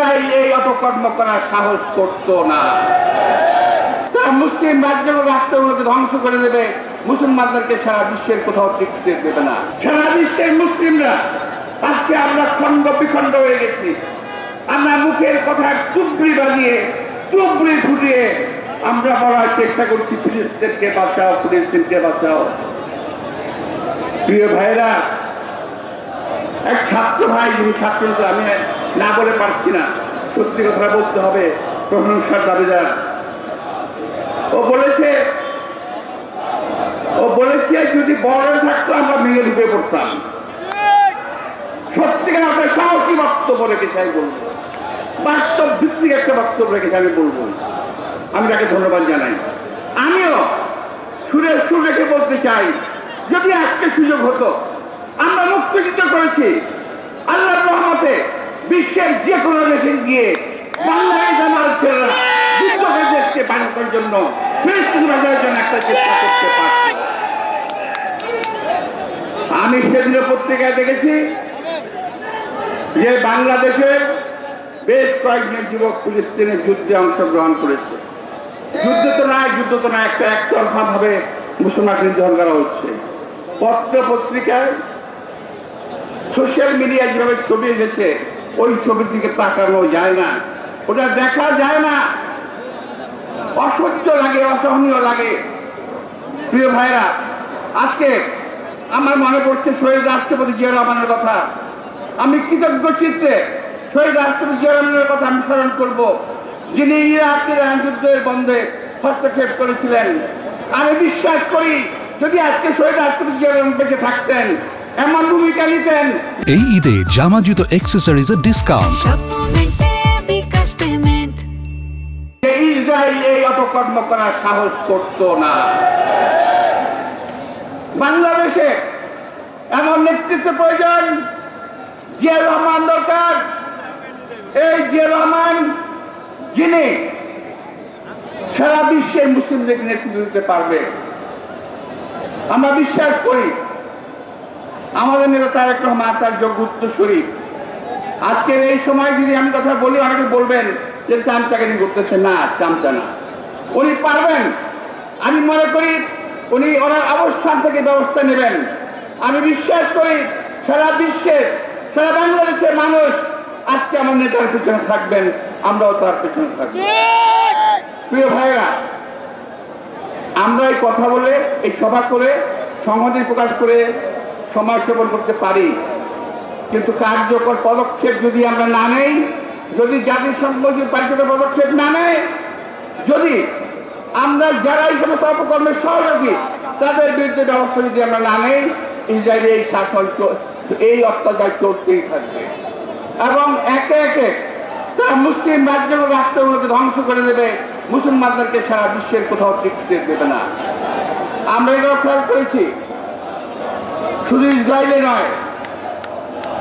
Israel এই অপকর্ম করার সাহস করত না। তারা মুসলিম রাজ্যগুলো রাষ্ট্রগুলোকে ধ্বংস করে দেবে। মুসলমানদেরকে সারা বিশ্বের কোথাও টিকতে দেবে না। সারা বিশ্বের মুসলিমরা, আজকে আমরা খণ্ড বিখণ্ড হয়ে গেছি। আমরা মুখের কথা টুকরি বাজিয়ে টুকরি ফুটিয়ে, আমরা বলার চেষ্টা করছি, ফিলিস্তিনকে বাঁচাও ফিলিস্তিনকে বাঁচাও। প্রিয় ভাইরা এক ছাত্র ভাই, যিনি ছাত্র আমি না বলে পারছি না, সত্যি কথা বলতে হবে, প্রশংসার দাবিদার। ও বলেছে ও বলেছে, যদি বড় থাকতো আমরা ভেঙে ঢুকে পড়তাম। সত্যিকার একটা সাহসী বক্তব্য রেখেছে, আমি বলব। বাস্তব ভিত্তিক একটা বক্তব্য রেখেছে, আমি বলব। আমি তাকে ধন্যবাদ জানাই। আমিও সুরে সুর রেখে বলতে চাই, যদি আজকে সুযোগ হতো মুক্তিযুদ্ধ করেছি। আল্লাহ রহমতে বিশ্বের যে কোনো দেশে গিয়ে বাংলাদেশ চেষ্টা করতে পারছে। আমি সেদিন পত্রিকায় দেখেছি যে বাংলাদেশের বেশ কয়েকজন যুবক ফিলিস্তিনের যুদ্ধে অংশগ্রহণ করেছে। যুদ্ধ তো নয়, যুদ্ধ তো নয়, একটা একতরফা ভাবে মুসলমান নির্ধারণ করা হচ্ছে। পত্র পত্রিকায় সোশ্যাল মিডিয়ায় যেভাবে ছবি এসেছে, ওই ছবির দিকে তাকানো যায় না। ওটা দেখা যায় না। অসহ্য লাগে, অসহনীয় লাগে। প্রিয় ভাইরা আজকে আমার মনে পড়ছে শহীদ রাষ্ট্রপতি জিয়া রহমানের কথা। আমি কৃতজ্ঞ চিত্রে শহীদ রাষ্ট্রপতি জিয়া রহমানের কথা আমি স্মরণ করব। যিনি ইরাক ইরান যুদ্ধের বন্ধে হস্তক্ষেপ করেছিলেন। আমি বিশ্বাস করি, যদি আজকে শহীদ রাষ্ট্রপতি জিয়া রহমান বেঁচে থাকতেন এমন ভূমিকা নিতেন। এই ঈদে জামা জুতো অ্যাক্সেসরিজের ডিসকাউন্ট যে ইসরায়েল এই অপকর্ম করার সাহস করত না। বাংলাদেশে এমন নেতৃত্ব প্রয়োজন জিয়া রহমান দরকার। এই জিয়া রহমান যিনি সারা বিশ্বের মুসলিমদেরকে নেতৃত্ব দিতে পারবে। আমরা বিশ্বাস করি আমাদের নেতা তারেক রহমান, তার যোগ্য উত্তরসূরি আজকের এই সময় যদি আমি কথা বলি, অনেকে বলবেন যে চামচাকারি করতেছে না, চামচা না। উনি পারবেন। আমি মনে করি উনি ওনার অবস্থান থেকে ব্যবস্থা নেবেন। আমি বিশ্বাস করি সারা বিশ্বের সারা বাংলাদেশের মানুষ আজকে আমার নেতার পিছনে থাকবেন, আমরাও তার পিছনে থাকব। প্রিয় ভাইরা আমরা এই কথা বলে, এই সভা করে সংহতি প্রকাশ করে সমাজ সেবন করতে পারি। কিন্তু কার্যকর পদক্ষেপ যদি আমরা না নেই, যদি জাতিসংঘ যদি পাল্টিত পদক্ষেপ না নেয়, যদি আমরা যারা এই সমস্ত অপকর্মের সহযোগী, তাদের বিরুদ্ধে ব্যবস্থা যদি আমরা না নেই, ইসরায়েলের এই শাসন এই অত্যাচার চলতেই থাকবে। এবং একে একে তারা মুসলিম রাজ্যগুলো রাষ্ট্রগুলোকে ধ্বংস করে দেবে। মুসলমানদেরকে সারা বিশ্বের কোথাও টিকতে দেবে না। আমরা এটাও খেয়াল করেছি। শুধু ইসরায়েলে নয়।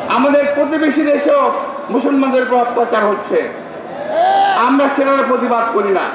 আমাদের প্রতিবেশী দেশেও মুসলমানদের উপর অত্যাচার হচ্ছে। আমরা সেটার প্রতিবাদ করি না।